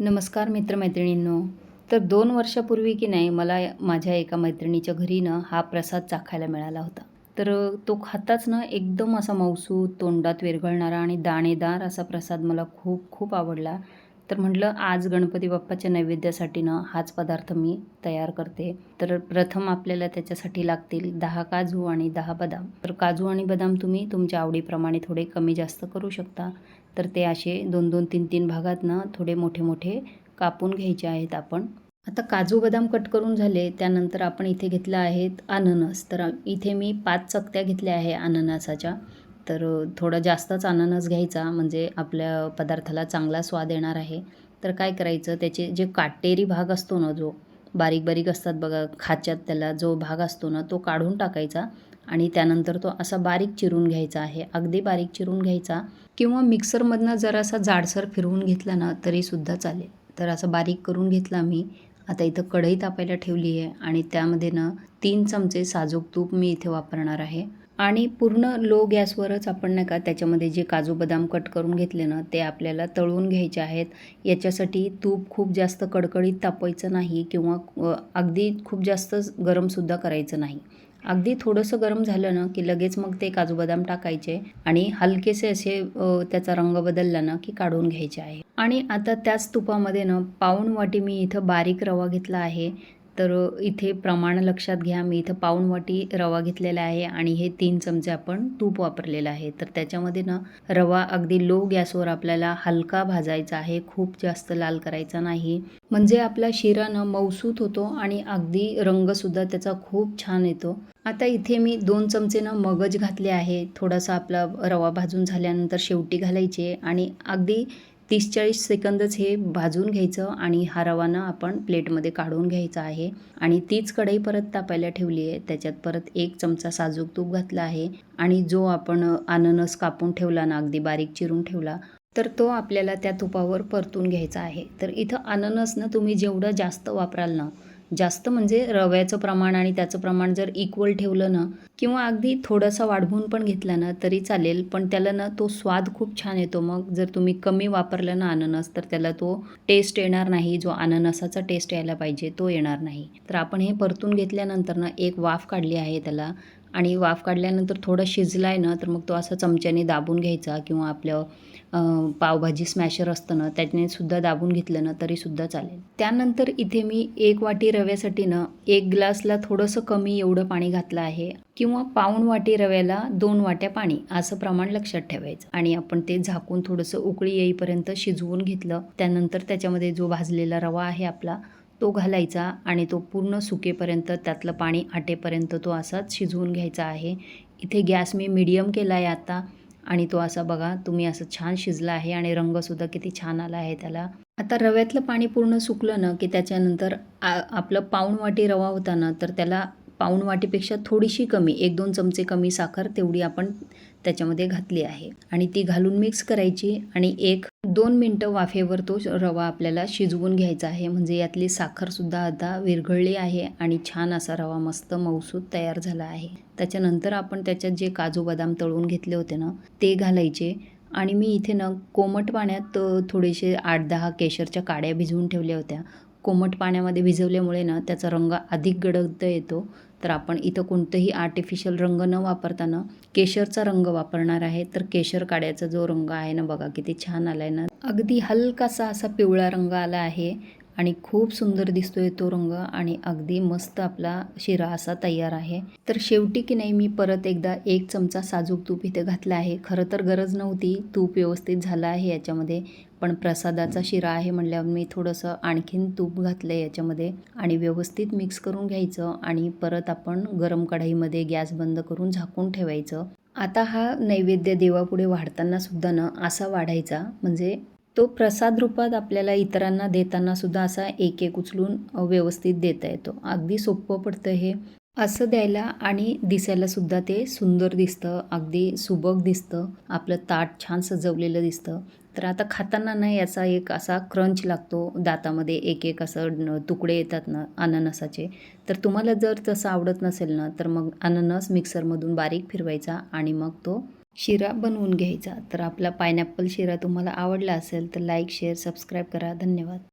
नमस्कार मित्रमैत्रिणींनो. तर दोन वर्षापूर्वी की नाही मला माझ्या एका मैत्रिणीच्या घरी ना हा प्रसाद चाखायला मिळाला होता. तर तो खाताच ना एकदम असा मौसूद तोंडात विरघळणारा आणि दाणेदार असा प्रसाद मला खूप खूप आवडला. तर म्हटलं आज गणपती बाप्पाच्या नैवेद्यासाठी ना हाच पदार्थ मी तयार करते. तर प्रथम आपल्याला त्याच्यासाठी लागतील दहा काजू आणि दहा बदाम. तर काजू आणि बदाम तुम्ही तुमच्या आवडीप्रमाणे थोडे कमी जास्त करू शकता. तर ते असे दोन दोन तीन तीन भागात ना थोडे मोठे मोठे कापून घ्यायचे आहेत आपण. आता काजू बदाम कट करून झाले त्यानंतर आपण इथे घेतलं आहेत अननस. तर इथे मी पाच चकत्या घेतल्या आहे अननसाच्या. तर थोडा जास्तच अननस घ्यायचा म्हणजे आपल्या पदार्थाला चांगला स्वाद येणार आहे. तर काय करायचं त्याचे जे काटेरी भाग असतो ना जो बारीक बारीक असतात बघा खाच्यात त्याला जो भाग असतो ना तो काढून टाकायचा. आणि त्यानंतर तो असा बारीक चिरून घ्यायचा आहे. अगदी बारीक चिरून घ्यायचा किंवा मिक्सरमधनं जरासा जाडसर फिरवून घेतला ना तरीसुद्धा चालेल. तर असं बारीक करून घेतला मी. आता इथं कढई तापायला ठेवली आहे आणि त्यामध्ये ना तीन चमचे साजूक तूप मी इथे वापरणार आहे. आणि पूर्ण लो गॅसवरच आपण नाही का त्याच्यामध्ये जे काजू बदाम कट करून घेतले ना ते आपल्याला तळून घ्यायचे आहेत. याच्यासाठी तूप खूप जास्त कडकडीत तापवायचं नाही किंवा अगदी खूप जास्त गरमसुद्धा करायचं नाही. अगदी थोडंसं गरम झालं ना की लगेच मग ते काजू बदाम टाकायचे आणि हलकेसे असे त्याचा रंग बदलला ना की काढून घ्यायचे आहे. आणि आता त्याच तुपामध्ये ना पाऊण वाटी मी इथं बारीक रवा घेतला आहे. तर इथे प्रमाण लक्षात घ्या. मी इथं पाऊण वाटी रवा घेतलेला आहे आणि हे तीन चमचे आपण तूप वापरलेलं आहे. तर त्याच्यामध्ये ना रवा अगदी लो गॅसवर आपल्याला हलका भाजायचा आहे. खूप जास्त लाल करायचा नाही. म्हणजे आपला शिरा न मौसूत होतो आणि अगदी रंगसुद्धा त्याचा खूप छान येतो. आता इथे मी दोन चमचे ना मगज घातले आहे. थोडासा आपला रवा भाजून झाल्यानंतर शेवटी घालायचे आणि अगदी तीस चाळीस सेकंदच हे भाजून घ्यायचं आणि हा रवाना आपण प्लेटमध्ये काढून घ्यायचा आहे. आणि तीच कढई परत तापायला ठेवली आहे. त्याच्यात परत एक चमचा साजूक तूप घातला आहे. आणि जो आपण अननस कापून ठेवला ना अगदी बारीक चिरून ठेवला तर तो आपल्याला त्या तुपावर परतून घ्यायचा आहे. तर इथं अननसनं तुम्ही जेवढं जास्त वापराल ना जास्त म्हणजे रव्याचं प्रमाण आणि त्याचं प्रमाण जर इक्वल ठेवलं ना किंवा अगदी थोडंसं वाढवून पण घेतला ना तरी चालेल. पण त्याला ना तो स्वाद खूप छान येतो. मग जर तुम्ही कमी वापरलं ना अननस तर त्याला तो टेस्ट येणार नाही. जो अननसाचा टेस्ट यायला पाहिजे तो येणार नाही. तर आपण हे परतून घेतल्यानंतर ना एक वाफ काढली आहे त्याला. आणि वाफ काढल्यानंतर थोडं शिजला आहे ना तर मग तो असा चमच्याने दाबून घ्यायचा किंवा आपलं पावभाजी स्मॅशर असतं ना त्याने सुद्धा दाबून घेतलं ना तरीसुद्धा चालेल. त्यानंतर इथे मी एक वाटी रव्यासाठी ना एक ग्लासला थोडंसं कमी एवढं पाणी घातलं आहे किंवा पाऊण वाटी रव्याला दोन वाट्या पाणी असं प्रमाण लक्षात ठेवायचं. आणि आपण ते झाकून थोडंसं उकळी येईपर्यंत शिजवून घेतलं. त्यानंतर त्याच्यामध्ये जो भाजलेला रवा आहे आपला तो घालायचा आणि तो पूर्ण सुकेपर्यंत त्यातलं पाणी आटेपर्यंत तो असाच शिजवून घ्यायचा आहे. इथे गॅस मी मीडियम केला आहे आता आणि तो असा बघा तुम्ही असं छान शिजला आहे आणि रंगसुद्धा किती छान आला आहे त्याला. आता रव्यातलं पाणी पूर्ण सुकलं ना की त्याच्यानंतर आपलं पाऊण वाटी रवा होता ना तर त्याला पाऊण वाटीपेक्षा थोडीशी कमी एक दोन चमचे कमी साखर तेवढी आपण त्याच्यामध्ये घातली आहे. आणि ती घालून मिक्स करायची आणि एक दोन मिनटं वाफेवर तो रवा आपल्याला शिजवून घ्यायचा आहे. म्हणजे यातली साखरसुद्धा आता विरघळली आहे आणि छान असा रवा मस्त मौसूद तयार झाला आहे. त्याच्यानंतर आपण त्याच्यात जे काजू बदाम तळून घेतले होते ना ते घालायचे. आणि मी इथे ना कोमट पाण्यात थोडेसे आठ दहा केशरच्या काड्या भिजवून ठेवल्या होत्या. कोमट पाण्यामध्ये भिजवल्यामुळे ना त्याचा रंग अधिक गडद येतो. तर आपण इथं कोणतंही आर्टिफिशियल रंग न वापरताना केशरचा रंग वापरणार आहे. तर केशर काड्याचा जो रंग आहे ना बघा किती छान आला आहे ना. अगदी हलकासा असा पिवळा रंग आला आहे. आणि खूप सुंदर दिसतोय तो रंग आणि अगदी मस्त आपला शिरा असा तयार आहे. तर शेवटी की नाही मी परत एकदा एक चमचा साजूक तूप इथे घातला आहे. खरं तर गरज नव्हती तूप व्यवस्थित झालं आहे याच्यामध्ये पण प्रसादाचा शिरा आहे म्हणल्यावर मी थोडंसं आणखीन तूप घातलं आहे याच्यामध्ये आणि व्यवस्थित मिक्स करून घ्यायचं आणि परत आपण गरम कढाईमध्ये गॅस बंद करून झाकून ठेवायचं. आता हा नैवेद्य देवापुढे वाढताना सुद्धा ना असा वाढायचा म्हणजे तो प्रसाद रूपात आपल्याला इतरांना देताना सुद्धा असा एक एक उचलून व्यवस्थित देता येतो. अगदी सोपं पडतं हे. असं द्यायला आणि दिसायला सुद्धा ते सुंदर दिसतं अगदी सुबक दिसतं आपलं ताट छान सजवलेलं दिसतं. तर आता खाताना ना याचा एक असा क्रंच लागतो दातामध्ये एक एक असं तुकडे येतात ना अननसाचे. तर तुम्हाला जर तसं आवडत नसेल ना तर मग अननस मिक्सरमधून बारीक फिरवायचा आणि मग तो शिरा बनवून घ्यायचा. तर आपला पायनॅपल शिरा तुम्हाला आवडला असेल तर लाईक शेअर सबस्क्राईब करा. धन्यवाद.